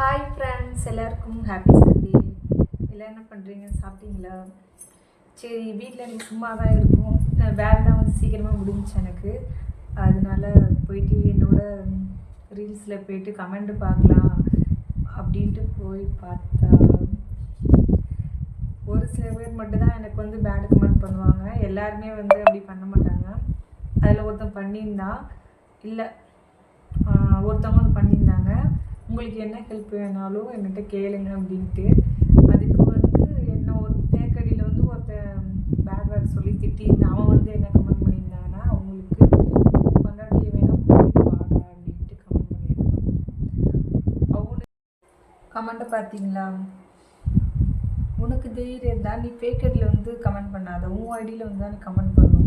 Hi friends எல்லாருக்கும் happy Sunday எல்லாம் என்ன பண்ணுறீங்க சாப்பிட்டீங்களா? சரி வீட்டில் எனக்கு சும்மா தான் இருக்கும் வேலைலாம் வந்து சீக்கிரமாக முடிஞ்சுச்சு எனக்கு. அதனால போயிட்டு என்னோட ரீல்ஸில் போயிட்டு கமெண்ட் பார்க்கலாம் அப்படின்ட்டு போய் பார்த்தா ஒரு சில பேர் மட்டும்தான் எனக்கு வந்து பேட் கமெண்ட் பண்ணுவாங்க. எல்லாருமே வந்து அப்படி பண்ண மாட்டாங்க. அதில் ஒருத்தன் பண்ணியிருந்தான். இல்லை ஒருத்தவங்க பண்ணி உங்களுக்கு என்ன ஹெல்ப் வேணாலும் என்கிட்ட கேளுங்க அப்படின்ட்டு. அதுக்கு வந்து என்ன ஒரு ஃபேக் வந்து ஒருத்தன் பேட் வேர்ட் சொல்லி திட்டியிருந்தான். அவன் வந்து என்ன கமெண்ட் பண்ணியிருந்தாங்கன்னா அவங்களுக்கு பொண்டாட்டியை வேணும் வாங்க அப்படின்ட்டு கமெண்ட் பண்ணியிருக்கான் அவனு கமெண்ட்டை பார்த்தீங்களா? உனக்கு தைரியம் தான். நீ ஃபேக் வந்து கமெண்ட் பண்ணாத. உன் ஐடியில் வந்து தான் நீ கமெண்ட் பண்ணணும்.